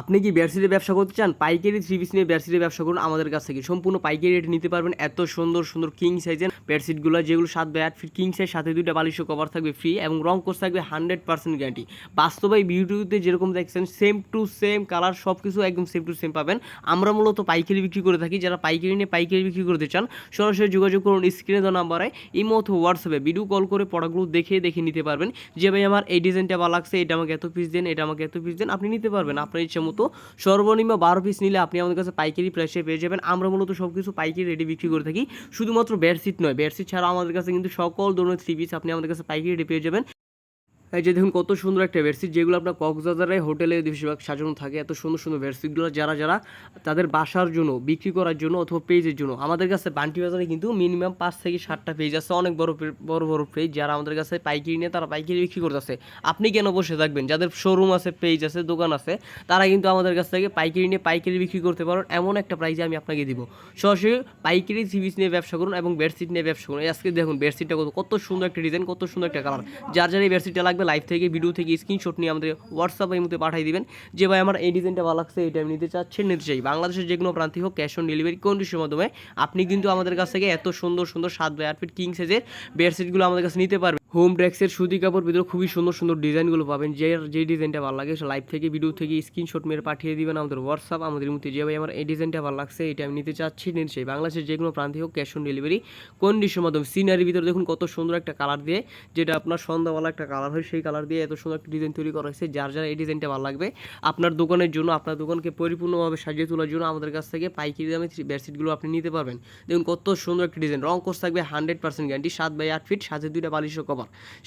আপনি কি বেডশিটের ব্যবসা করতে চান? পাইকারি থ্রি পিস নিয়ে বেডশিটের ব্যবসা করুন আমাদের কাছ থেকে। সম্পূর্ণ পাইকারি রেট নিতে পারবেন। এত সুন্দর সুন্দর কিং সাইজের বেডশিটগুলো যেগুলো সাত বাই আট ফিট কিং সাইজ সাথে দুইটা বালিশও কভার থাকবে ফ্রি এবং রং কোর্স থাকবে হান্ড্রেড পার্সেন্ট গ্যারান্টি বাস্তবে ভিডিওতে যেরকম দেখছেন সেম টু সেম কালার সব কিছু একদম সেম টু সেম পাবেন। আমরা মূলত পাইকারি বিক্রি করে থাকি। যারা পাইকারি নিয়ে পাইকারি বিক্রি করতে চান, সরাসরি যোগাযোগ করুন স্ক্রিনে দেওয়া নাম্বারে ইমো অথবা হোয়াটসঅ্যাপে। ভিডিও কল করে প্রোডাক্টগুলো দেখে দেখে নিতে পারবেন। যে ভাই, আমার এই ডিজাইনটা ভালো লাগছে, এটা আমাকে এত পিস দেন, এটা আমাকে এত পিস দেন। আপনি নিতে পারবেন। আপনার ইচ্ছে মতো সর্বনিম্ন বারো পিস নিলে আপনি আমাদের কাছে পাইকারি প্রাইসে পেয়ে যাবেন। আমরা মূলত সব কিছু পাইকারি রেডি বিক্রি করে থাকি। শুধুমাত্র বেডশিট নয় বেডশিট ছাড়াও আমাদের কাছে কিন্তু সকল ধরনের থ্রি পিস আপনি আমাদের কাছে পাইকারি রেডি পেয়ে যাবেন। এই যে দেখুন কত সুন্দর একটা বেডশিট যেগুলো আপনার কক্সবাজারে হোটেলে বেশিরভাগ সাজানো থাকে, এত সুন্দর সুন্দর বেডশিটগুলো যারা যারা তাদের বাসার জন্য, বিক্রি করার জন্য অথবা পেজের জন্য, আমাদের কাছে বান্টি বাজারে কিন্তু মিনিমাম পাঁচ থেকে সাতটা পেজ আছে, অনেক বড় বড় বড় পেজ যারা আমাদের কাছে পাইকারি নিয়ে তারা পাইকারি বিক্রি করতেছে। আপনি কেন বসে থাকবেন? যাদের শোরুম আছে পেজ আছে, দোকান আছে, তারা কিন্তু আমাদের কাছ থেকে পাইকারি নিয়ে পাইকারি বিক্রি করতে পারেন এমন একটা প্রাইজে আমি আপনাকে দিব। সরাসরি পাইকারি সিবিস নিয়ে ব্যবসা করুন এবং বেডশিট নিয়ে ব্যবসা করুন। আজকে দেখুন বেডশিটটা কত কত সুন্দর একটা ডিজাইন কত সুন্দর একটা কালার যার যার এই বেডশিটটা লাইভ থেকে ভিডিও থেকে স্ক্রিনশট নিয়ে আমাদের হোয়াটসঅ্যাপ এই মধ্যে পাঠিয়ে দিবেন। যে ভাই আমার এই ডিজাইনটা ভালো লাগছে, এটা আমি নিতে চাচ্ছেন নিতে চাই। বাংলাদেশের যে কোনো প্রান্তিক হোক ক্যাশ অন ডেলিভারি কন্ডিশনের মাধ্যমে আপনি কিন্তু আমাদের কাছ থেকে এত সুন্দর সুন্দর সাত বাই আট ফিট কিং সাইজের বেডশিটগুলো আমাদের কাছে নিতে পারবেন। হোম ড্রেক্সের সুতি কাপড় ভিতরে খুবই সুন্দর সুন্দর ডিজাইনগুলো পাবেন। যে যে ডিজাইনটা ভালো লাগে লাইভ থেকে ভিডিও থেকে স্ক্রিনশট মেরে পাঠিয়ে দিবেন আমাদের হোয়াটসঅ্যাপ আমাদের মধ্যে যে ভাই আমার এই ডিজাইনটা ভালো লাগছে, এটা আমি নিতে চাচ্ছি, নিতে চাই। বাংলাদেশের যে কোনো প্রান্তে হোক ক্যাশ অন ডেলিভারি কন্ডিশনের মাধ্যমে সিনারির ভিতরে দেখুন কত সুন্দর একটা কালার দিয়ে, যেটা আপনার সন্ধ্যাবেলা একটা কালার হয়, সেই কালার দিয়ে এত সুন্দর একটা ডিজাইন তৈরি করা হয়েছে। যার যার এই ডিজাইনটা ভালো লাগবে, আপনার দোকানের জন্য, আপনার দোকানকে পরিপূর্ণভাবে সাজিয়ে তোলার জন্য আমাদের কাছ থেকে পাইকারি দামে বেডশিটগুলো আপনি নিতে পারবেন। দেখুন কত সুন্দর একটা ডিজাইন রং কোর্স থাকবে হান্ড্রেড পার্সেন্ট গ্যারান্টি সাত বাই আট ফিট সাথে দুইটা বালিশও কভার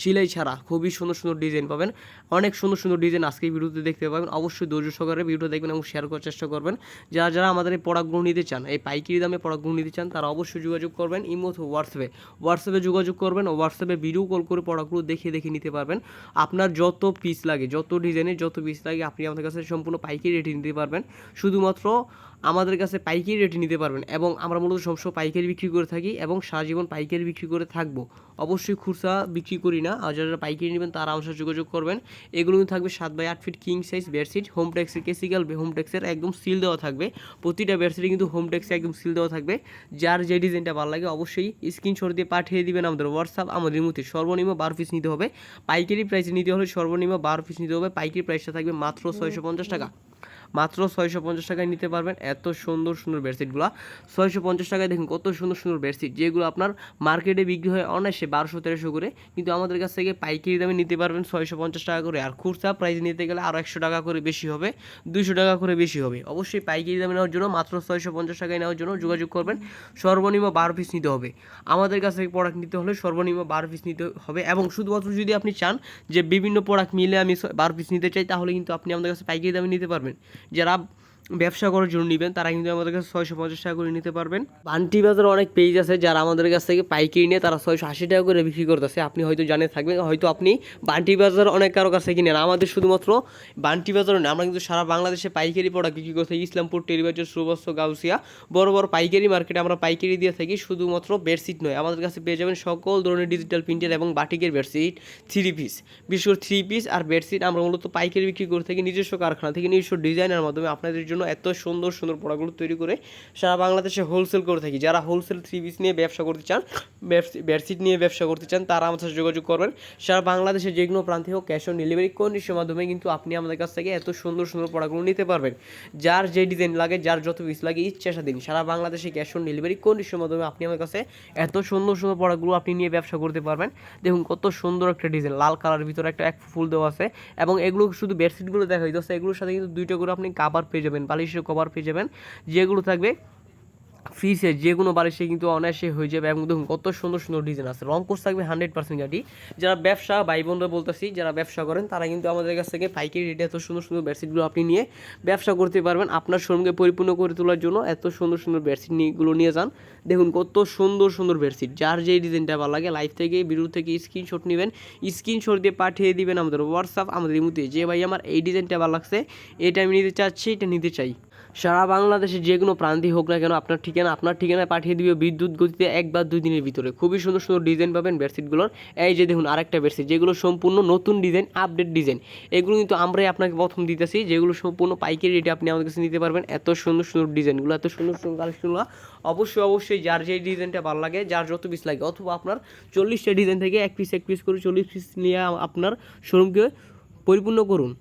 সিলাই ছাড়া খুবই সুন্দর সুন্দর ডিজাইন পাবেন। অনেক সুন্দর সুন্দর ডিজাইন আজকে ভিডিওতে দেখতে পাবেন। অবশ্যই ধৈর্য সহকারে ভিডিও দেখবেন এবং শেয়ার করার চেষ্টা করবেন। যারা যারা আমাদের এই প্রোডাক্টগুলো নিতে চান, এই পাইকারি দামে প্রোডাক্টগুলো নিতে চান, তারা অবশ্যই যোগাযোগ করবেন ইমো অথবা হোয়াটসঅ্যাপে। হোয়াটসঅ্যাপে যোগাযোগ করবেন হোয়াটসঅ্যাপে ভিডিও কল করে প্রোডাক্টগুলো দেখে দেখে নিতে পারবেন। আপনার যত পিস লাগে, যত ডিজাইনের যত পিস লাগে, আপনি আমাদের কাছে সম্পূর্ণ পাইকারি রেটে নিতে পারবেন। শুধুমাত্র আমাদের কাছে পাইকারি রেটে নিতে পারবেন এবং আমরা মূলত সবসময় পাইকারি বিক্রি করে থাকি এবং সারা জীবন পাইকারি বিক্রি করে থাকব। অবশ্যই খুচরা বিক্রি করি না, আর যারা পাইকারি নেবেন তারা আমার সাথে যোগাযোগ করবেন। এগুলো কিন্তু থাকবে সাত বাই আট feet king size bedsheet home টেক্সের কেসিক্যাল হোম টেক্সের একদম সিল দেওয়া থাকবে। প্রতিটা বেডশিটে কিন্তু হোম ট্যাক্সে একদম সিল দেওয়া থাকবে। যার যে ডিজাইনটা ভালো লাগে অবশ্যই স্ক্রিনশট দিয়ে পাঠিয়ে দিবেন আমাদের হোয়াটসঅ্যাপ আমাদের মধ্যে সর্বনিম্ন বারো পিস নিতে হবে। পাইকারি প্রাইসে নিতে হলে সর্বনিম্ন বারো পিস নিতে হবে। পাইকারি প্রাইসটা থাকবে মাত্র ছয়শো পঞ্চাশ টাকা। মাত্র ছয়শো পঞ্চাশ টাকায় নিতে পারবেন এত সুন্দর সুন্দর বেডশিটগুলো। ছয়শো পঞ্চাশ টাকায় দেখুন কত সুন্দর সুন্দর বেডশিট, যেগুলো আপনার মার্কেটে বিক্রি হয় অনায়াসে বারোশো, তেরোশো করে। কিন্তু আমাদের কাছ থেকে পাইকারি দামে নিতে পারবেন ছয়শো পঞ্চাশ টাকা করে। আর খুচরা প্রাইস নিতে গেলে আরও একশো টাকা করে বেশি হবে, দুইশো টাকা করে বেশি হবে। অবশ্যই পাইকারি দামে নেওয়ার জন্য মাত্র ছয়শো পঞ্চাশ টাকায় নেওয়ার জন্য যোগাযোগ করবেন। সর্বনিম্ন বারো পিস নিতে হবে। আমাদের কাছ থেকে প্রোডাক্ট নিতে হলে সর্বনিম্ন বারো পিস নিতে হবে এবং শুধুমাত্র যদি আপনি চান যে বিভিন্ন প্রোডাক্ট মিলে আমি বারো পিস নিতে চাই, তাহলে কিন্তু আপনি আমাদের কাছে পাইকারি দামে নিতে পারবেন। যারা ব্যবসা করার জন্য নেবেন, তারা কিন্তু আমাদের কাছে ছয়শো পঞ্চাশ টাকা করে নিতে পারবেন। বান্টি বাজারে অনেক পেজ আছে যারা আমাদের কাছ থেকে পাইকারি নিয়ে তারা ছয়শো আশি টাকা করে বিক্রি করতেছে। আপনি হয়তো জানে থাকবেন, হয়তো আপনি বান্টি বাজার অনেক কারও কাছে কিনেন। আমাদের শুধুমাত্র বান্টি বাজার না, আমরা কিন্তু সারা বাংলাদেশে পাইকারি প্রোডাক্ট বিক্রি করে থাকি ইসলামপুর টেরিবাজার সুবস্ত, গাউসিয়া, বড় বড় পাইকারি মার্কেটে আমরা পাইকারি দিয়ে থাকি, শুধুমাত্র বেডশিট নয়। আমাদের কাছে পেয়ে যাবেন সকল ধরনের ডিজিটাল প্রিন্টের এবং বাটিকের বেডশিট থ্রি পিস করে থ্রি পিস আর বেডশিট আমরা মূলত পাইকারি বিক্রি করে থাকি নিজস্ব কারখানা থেকে নিজস্ব ডিজাইনের মাধ্যমে। আপনাদের জন্য এত সুন্দর সুন্দর প্রোডাক্টগুলো তৈরি করে সারা বাংলাদেশে হোলসেল করে থাকি। যারা হোলসেল থ্রি পিস নিয়ে ব্যবসা করতে চান বেডশিট নিয়ে ব্যবসা করতে চান, তারা আমাদের সাথে যোগাযোগ করবেন। সারা বাংলাদেশের যে কোনো প্রান্তে হোক ক্যাশ অন ডেলিভারি কন্ডিশনের মাধ্যমে কিন্তু আপনি আমাদের কাছ থেকে এত সুন্দর সুন্দর প্রোডাক্টগুলো নিতে পারবেন। যার যে ডিজাইন লাগে, যার যত পিস লাগে, ইচ্ছা স্বাধীন। সারা বাংলাদেশে ক্যাশ অন ডেলিভারি কন্ডিশনের মাধ্যমে আপনি আমার কাছে এত সুন্দর সুন্দর প্রোডাক্টগুলো আপনি নিয়ে ব্যবসা করতে পারবেন। দেখুন কত সুন্দর একটা ডিজাইন লাল কালারের ভিতরে একটা এক ফুল দেওয়া আছে এবং এগুলো শুধু বেডশিটগুলো দেখা যাচ্ছে এগুলোর সাথে কিন্তু দুইটা করে আপনি কাভার পেয়ে যাবেন। বালিশের কভার পেয়ে যাবেন যেগুলো থাকবে ফ্রিসে যে কোনো বালিশে কিন্তু অনায়াসে হয়ে যাবে এবং দেখুন কত সুন্দর সুন্দর ডিজাইন আছে। রং কোর্স থাকবে হান্ড্রেড পার্সেন্ট গাড়ি যারা ব্যবসা ভাই বোনরা বলতেছি, যারা ব্যবসা করেন, তারা কিন্তু আমাদের কাছ থেকে পাইকারি রেটে এত সুন্দর সুন্দর বেডশিটগুলো আপনি নিয়ে ব্যবসা করতে পারবেন। আপনার শোরুমকে পরিপূর্ণ করে তোলার জন্য এত সুন্দর সুন্দর বেডশিট নিয়েগুলো নিয়ে যান। দেখুন কত সুন্দর সুন্দর বেডশিট, যার যেই ডিজাইনটা ভালো লাগে লাইভ থেকে ভিডিও থেকে স্ক্রিনশট নেবেন স্ক্রিনশট দিয়ে পাঠিয়ে দিবেন আমাদের হোয়াটসঅ্যাপ আমাদের মধ্যে যে ভাই, আমার এই ডিজাইনটা ভালো লাগছে, এটা আমি নিতে চাচ্ছি, এটা নিতে চাই। সারা বাংলাদেশে যে কোনো প্রান্তি হোক না কেন আপনার ঠিকানা, আপনার ঠিকানায় পাঠিয়ে দিবে বিদ্যুৎ গতিতে এক বা দুই দিনের ভিতরে। খুবই সুন্দর সুন্দর ডিজাইন পাবেন বেডশিটগুলোর এই যে দেখুন আরেকটা বেডশিট যেগুলো সম্পূর্ণ নতুন ডিজাইন আপডেট ডিজাইন এগুলো কিন্তু আমরাই আপনাকে প্রথম দিতেছি, যেগুলো সম্পূর্ণ পাইকারি রেটে আপনি আমাদের কাছে নিতে পারবেন। এত সুন্দর সুন্দর ডিজাইনগুলো এত সুন্দর সুন্দর কালেকশনগুলো অবশ্যই অবশ্যই যার যে ডিজাইনটা ভালো লাগে, যার যত পিস লাগে, অথবা আপনার চল্লিশটা ডিজাইন থেকে এক পিস এক পিস করে চল্লিশ পিস নিয়ে আপনার শোরুমকে পরিপূর্ণ করুন।